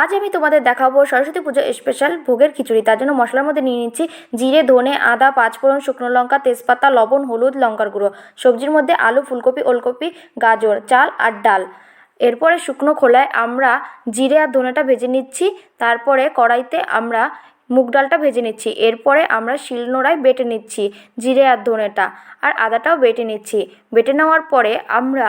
আজ আমি তোমাদের দেখাবো সরস্বতী পুজো স্পেশাল ভোগের খিচুড়ি। তার জন্য মশলার মধ্যে নিয়ে নিচ্ছি জিরে, ধনে, আদা, পাঁচফোড়ন, শুকনো লঙ্কা, তেজপাতা, লবণ, হলুদ, লঙ্কার গুঁড়ো। সবজির মধ্যে আলু, ফুলকপি, ওলকপি, গাজর, চাল আর ডাল। এরপরে শুকনো খোলায় আমরা জিরে আর ধনেটা ভেজে নিচ্ছি। তারপরে কড়াইতে আমরা মুগ ডালটা ভেজে নিচ্ছি। এরপরে আমরা শিলনোড়ায় বেটে নিচ্ছি জিরে আর ধনেটা। আর আদাটাও বেটে নিচ্ছি। বেটে নেওয়ার পরে আমরা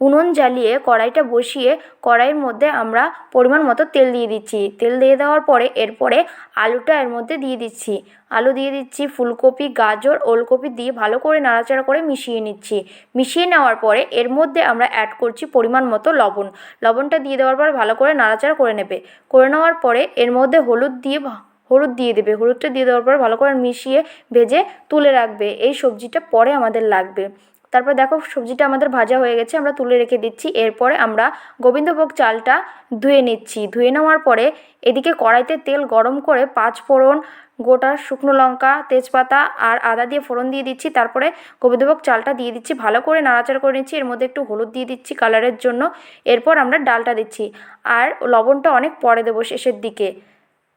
উনুন জ্বালিয়ে কড়াইটা বসিয়ে কড়াইয়ের মধ্যে আমরা পরিমাণ মতো তেল দিয়ে দিচ্ছি। তেল দিয়ে দেওয়ার পরে এরপরে আলুটা এর মধ্যে দিয়ে দিচ্ছি। আলু দিয়ে দিচ্ছি ফুলকপি, গাজর, ওলকপি দিয়ে ভালো করে নাড়াচাড়া করে মিশিয়ে নিচ্ছি। মিশিয়ে নেওয়ার পরে এর মধ্যে আমরা অ্যাড করছি পরিমাণ মতো লবণ। লবণটা দিয়ে দেওয়ার পর ভালো করে নাড়াচাড়া করে নেবে। করে নেওয়ার পরে এর মধ্যে হলুদ দিয়ে হলুদ দিয়ে দেবে। হলুদটা দিয়ে দেওয়ার পর ভালো করে মিশিয়ে ভেজে তুলে রাখবে। এই সবজিটা পরে আমাদের লাগবে। তারপর দেখো সবজিটা আমাদের ভাজা হয়ে গেছে, আমরা তুলে রেখে দিচ্ছি। এরপরে আমরা গোবিন্দভোগ চালটা ধুয়ে নিচ্ছি। ধুয়ে নেওয়ার পরে এদিকে কড়াইতে তেল গরম করে পাঁচ ফোড়ন গোটা শুকনো লঙ্কা, তেজপাতা আর আদা দিয়ে ফোড়ন দিয়ে দিচ্ছি। তারপরে গোবিন্দভোগ চালটা দিয়ে দিচ্ছি, ভালো করে নাড়াচাড়া করে নিচ্ছি। এর মধ্যে একটু হলুদ দিয়ে দিচ্ছি কালারের জন্য। এরপর আমরা ডালটা দিচ্ছি। আর লবণটা অনেক পরে দেবো শেষের দিকে।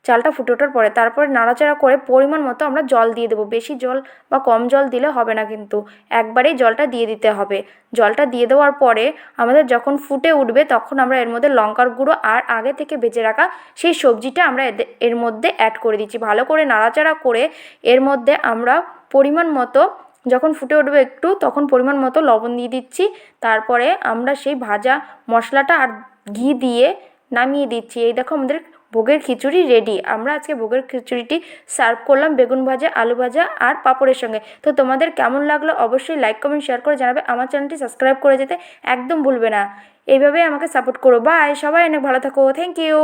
চালটা ফুটে ওঠার পরে তারপরে নাড়াচাড়া করে পরিমাণ মতো আমরা জল দিয়ে দেবো। বেশি জল বা কম জল দিলে হবে না কিন্তু। একবারেই জলটা দিয়ে দিতে হবে। জলটা দিয়ে দেওয়ার পরে আমাদের যখন ফুটে উঠবে তখন আমরা এর মধ্যে লঙ্কার গুঁড়ো আর আগে থেকে ভেজে রাখা সেই সবজিটা আমরা এর মধ্যে অ্যাড করে দিচ্ছি। ভালো করে নাড়াচাড়া করে এর মধ্যে আমরা পরিমাণ মতো যখন ফুটে উঠবে একটু তখন পরিমাণ মতো লবণ দিয়ে দিচ্ছি। তারপরে আমরা সেই ভাজা মশলাটা আর ঘি দিয়ে নামিয়ে দিচ্ছি। এই দেখো আমাদের ভোগের খিচুড়ি রেডি আমরা আজকে ভোগের খিচুড়িটি সার্ভ করলাম বেগুন ভাজা, আলু ভাজা আর পাঁপড়ের সঙ্গে। তো তোমাদের কেমন লাগল অবশ্যই লাইক কমেন্ট শেয়ার করে জানাবে। আমার চ্যানেলটি সাবস্ক্রাইব করে যেতে একদম ভুলবে না। এইভাবেই আমাকে সাপোর্ট করো। বাই সবাই অনেক ভালো থাকো। Thank you